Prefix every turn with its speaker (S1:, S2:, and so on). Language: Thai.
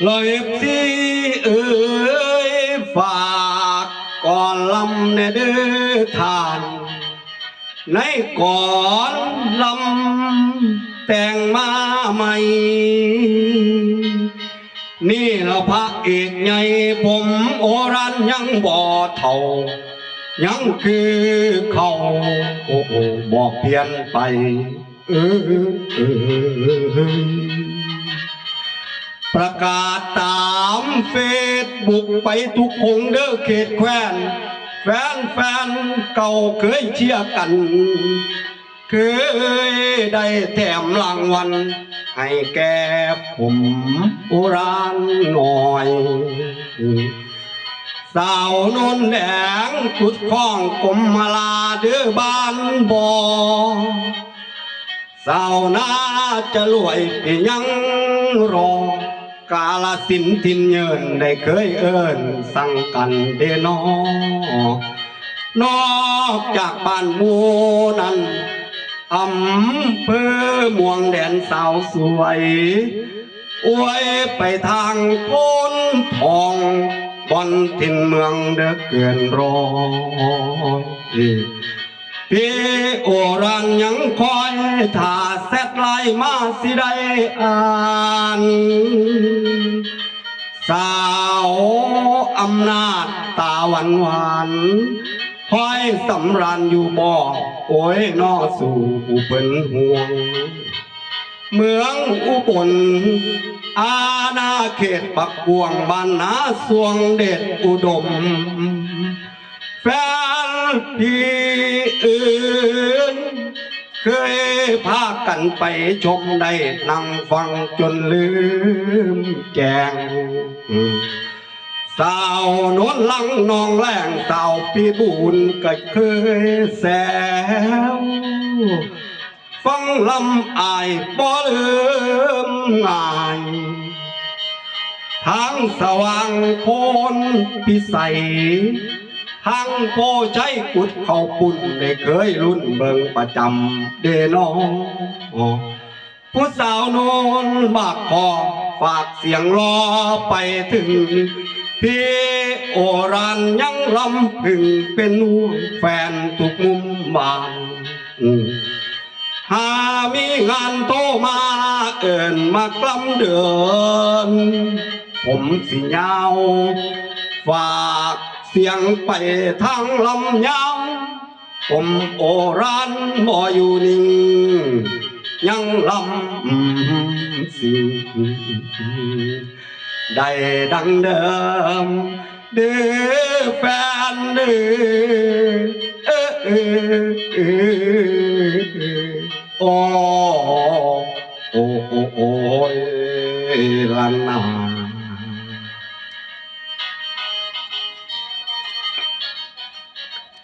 S1: เลยที่เอ่ยฝากก่อนลำในเดือทาน ในก่อนลำแต่งมาใหม่ นี่เราพระเอกใหญ่ผมโอรันยังบ่เท่า ยังคือเขาโอ้โอ้บอกเพียนไป เออเออ ประกาศตามเฟซบุ๊กไปทุกคงเด้อเขตแควนแฟนแฟนเก่าเคยเชียร์กัน เคยได้แถมรางวัลให้แก่ผมโอรานหน่อย สาวนนแดงกุดข้องกลมมาลาเด้อบ้านบอสาวนาจะรวยไปยังรอ กาลสินทินเยินได้เคยเอิ้นสั่งกันเดนอนอกจากบ้านมูนั้นอำเภอม่วงแดนสาวสวย อวยไปทางโพนทองบอนถิ่นเมืองเด้อเกินร้อย พี่โอรันยังคอยถ้าแซดไลน์มาสิได้อ่านสาวอำนาจตาหวานหวานคอยสำราญอยู่บ่อโอ้ยนอสู่เป็นห่วง เมืองอุบลอาณาเขตปักกวงบ้านนาสวงเด็ดอุดมแฟ นพี่อื่น เคยพากันไปชมได้นั่งฟังจนลืมแกงสาวนวลลังนองแรงสาวพี่บุญก็เคยแซวฟังลำอายบ่ลืมง่ายทางสว่างโพนพิสัย ทางโพใช้กุดเขาปุ่นได้เคยรุ่นเบิงประจำเดนอผู้สาวโนนบากคอฝากเสียงรอไปถึง พี่โอรันยังลำพึงเป็นวงแฟนทุกมุมบ้านหามีงานโทรมาเอินมากลำเดิน ผมสิยาว ฝาก เสียงไปทางลำยาวผมโอรันบ่อยู่นิ่ง ยังลำสิได้ดังเดิมเด้อแฟนเด้ออโอ้โอ้โอ้โอ้ยละนา